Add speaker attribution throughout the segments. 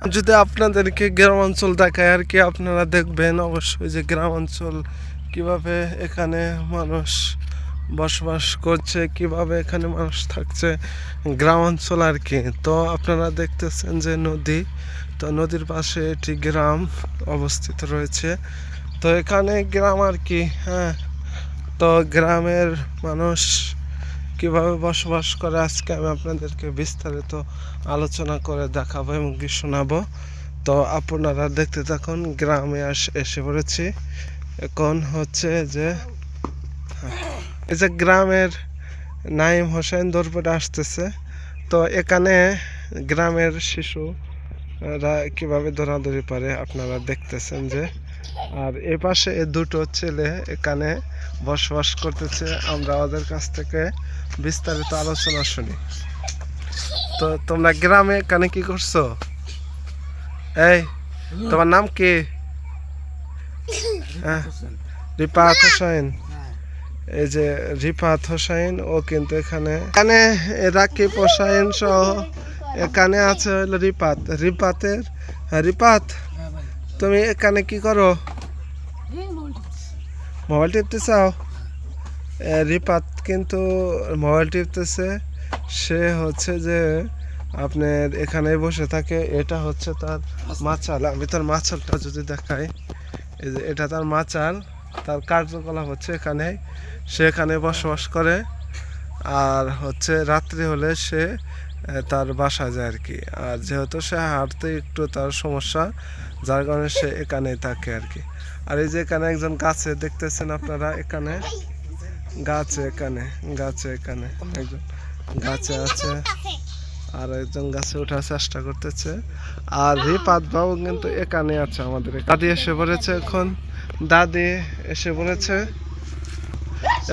Speaker 1: যদি আপনাদেরকে গ্রাম অঞ্চল দেখায় আর কি, আপনারা দেখবেন অবশ্যই যে গ্রাম অঞ্চল কীভাবে এখানে মানুষ বসবাস করছে, কীভাবে এখানে মানুষ থাকছে গ্রাম অঞ্চল আর কি। তো আপনারা দেখতেছেন যে নদী, তো নদীর পাশে একটি গ্রাম অবস্থিত রয়েছে। তো এখানে গ্রাম আর কি হ্যাঁ। তো গ্রামের মানুষ কীভাবে বসবাস করে, আজকে আমি আপনাদেরকে বিস্তারিত আলোচনা করে দেখাবো এবং কি শোনাবো। তো আপনারা দেখতে থাকুন, গ্রামে এসে পড়েছি। এখন হচ্ছে যে, এই যে গ্রামের নাইম হোসেন দরবারে আসতেছে। তো এখানে গ্রামের শিশুরা কীভাবে দৌড়াদৌড়ি পারে আপনারা দেখতেছেন যে আর এ পাশে এ দুটো ছেলে এখানে বসবাস করতেছে। আমরা ওদের কাছ থেকে বিস্তারিত আলোচনা শুনি। তো তোমরা গ্রামে এখানে কি করছ? এই তোমার নাম কি? হ্যাঁ, রিপাত হোসেন এই যে রিপাত হোসেন ও কিন্তু এখানে। এখানে রাকিব হোসেন সহ এখানে আছে হলো রিপাত রিপাতের হ্যাঁ, রিপাত তুমি এখানে কি করো? মোবাইল টিপতে চাও রিপাত কিন্তু মোবাইল টিপতেছে। সে হচ্ছে যে আপনার এখানে বসে থাকে। এটা হচ্ছে তার মাছাল। আমি তার মাছালটা যদি দেখাই এই যে এটা তার মাচাল তার কার্যকলাপ হচ্ছে এখানে। সে এখানে বসবাস করে। আর হচ্ছে রাত্রি হলে সে তার বাসা যায় আর কি। আর যেহেতু সে হাঁটতে একটু তার সমস্যা, যার কারণে সে এখানেই থাকে আর কি। আর এই যে এখানে একজন গাছে, দেখতেছেন আপনারা এখানে? গাছে এখানে গাছে এখানে একজন গাছে আছে। আর একজন গাছে ওঠার চেষ্টা করতেছে। আর রিপাত বাবু কিন্তু এখানে আছে আমাদের। দাদি এসে পড়েছে এখন। দাদি এসে পড়েছে।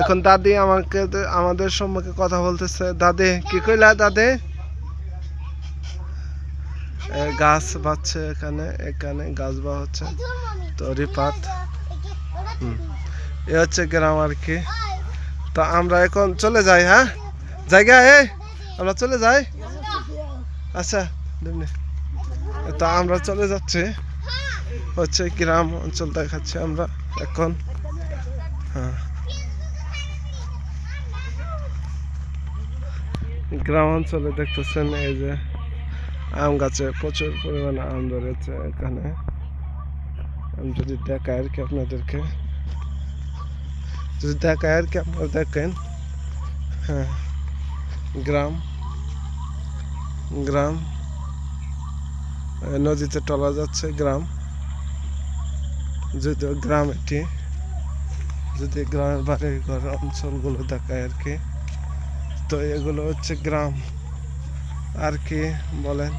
Speaker 1: এখন দাদি আমাকে আমাদের সম্মুখে কথা বলতেছে। দাদি, কি কইলা দাদি? গাছ বাচ্ছে এখানে এখানে গাছ বা হচ্ছে। তো রিপাত হুম। এ হচ্ছে গ্রাম আর কি। তো আমরা এখন চলে যাই হ্যাঁ? জায়গা এ? আমরা চলে যাই? আচ্ছা। তো আমরা চলে যাচ্ছি। হচ্ছে গ্রাম অঞ্চল দেখাচ্ছি আমরা এখন। হ্যাঁ। গ্রাম অঞ্চলে দেখতেছেন এই যে আম গাছে প্রচুর পরিমাণে আম ধরেছে এখানে। আমি যদি দেখাই আর কি আপনাদেরকে। যদি দেখাই আর কি আপনারা দেখেন। হ্যাঁ গ্রাম গ্রাম। নদীতে টলা যাচ্ছে গ্রাম। যদিও গ্রাম এটি, যদি গ্রামের বাড়ি ঘর অঞ্চলগুলো দেখায় আর কি। তো এগুলো হচ্ছে গ্রাম। আর কি বলেন?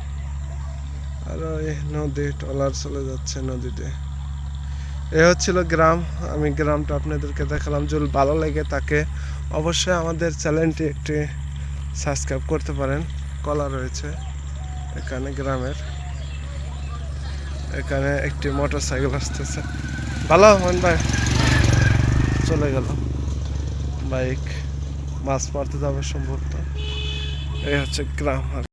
Speaker 1: আর ওই নদী টলার চলে যাচ্ছে নদীতে। এ হচ্ছিল গ্রাম। আমি গ্রামটা আপনাদেরকে দেখালাম। যদি ভালো লাগে তাকে অবশ্যই আমাদের চ্যানেলটি একটি সাবস্ক্রাইব করতে পারেন। কলা রয়েছে এখানে গ্রামের। এখানে একটি মোটর সাইকেল আসতেছে। ভালো মন ভাই। চলে গেল। বাইক মাছ মারতে যাবে সম্ভবত। এই হচ্ছে গ্রাম আর